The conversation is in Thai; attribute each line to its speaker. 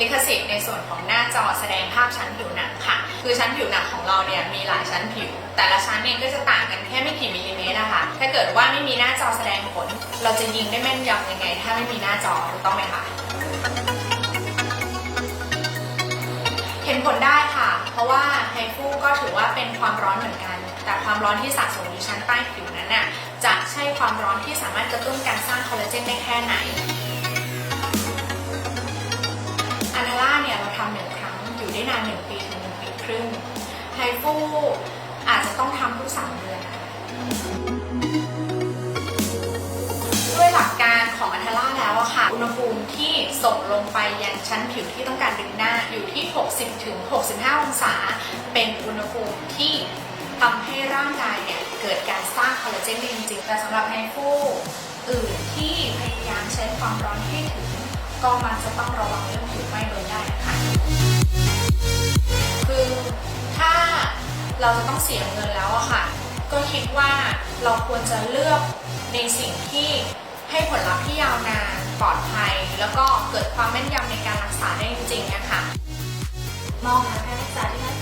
Speaker 1: ลิขสิทธิ์ในส่วนของหน้าจอแสดงภาพชั้นผิวหนังค่ะ คือชั้นผิวหนังของเราเนี่ยมีหลายชั้นผิว แต่ละชั้นเนี่ยก็จะต่างกันแค่ไม่กี่มิลลิเมตรนะคะถ้าเกิดว่าไม่มีหน้าจอแสดงผล เราจะยิงได้แม่นยำยังไง ถ้าไม่มีหน้าจอถูกต้องไหมคะเห็นผลได้ค่ะ เพราะว่าไฮฟูก็ถือว่าเป็นความร้อนเหมือนกัน แต่ความร้อนที่สะสมอยู่ชั้นใต้ผิวนั้นน่ะจะใช่ความร้อนที่สามารถกระตุ้นการสร้างคอลลาเจนได้แค่ไหน นานหนึ่งปีถึงหนึ่งปีครึ่งไฮฟูอาจจะต้องทำทุกสามเดือนด้วยหลักการของอันทาร่าแล้วอะค่ะ อุณหภูมิที่ส่งลงไปยังชั้นผิวที่ต้องการดึงหน้าอยู่ที่ 60ถึง65 องศา เป็นอุณหภูมิที่ทำให้ร่างกายเนี่ยเกิดการสร้างคอลลาเจนได้จริงๆแต่สำหรับไฮฟูอื่นที่พยายามใช้ความร้อนให้ถึง ก็มักจะต้องระวังเรื่องผิวไหม้โดยได้นะคะ เราจะต้องเสียเงินแล้วอะค่ะ ก็คิดว่าเราควรจะเลือกในสิ่งที่ให้ผลลัพธ์ที่ยาวนานปลอดภัย แล้วก็เกิดความแม่นยำในการรักษาได้จริงๆนะคะ
Speaker 2: มองหาการรักษาที่น่า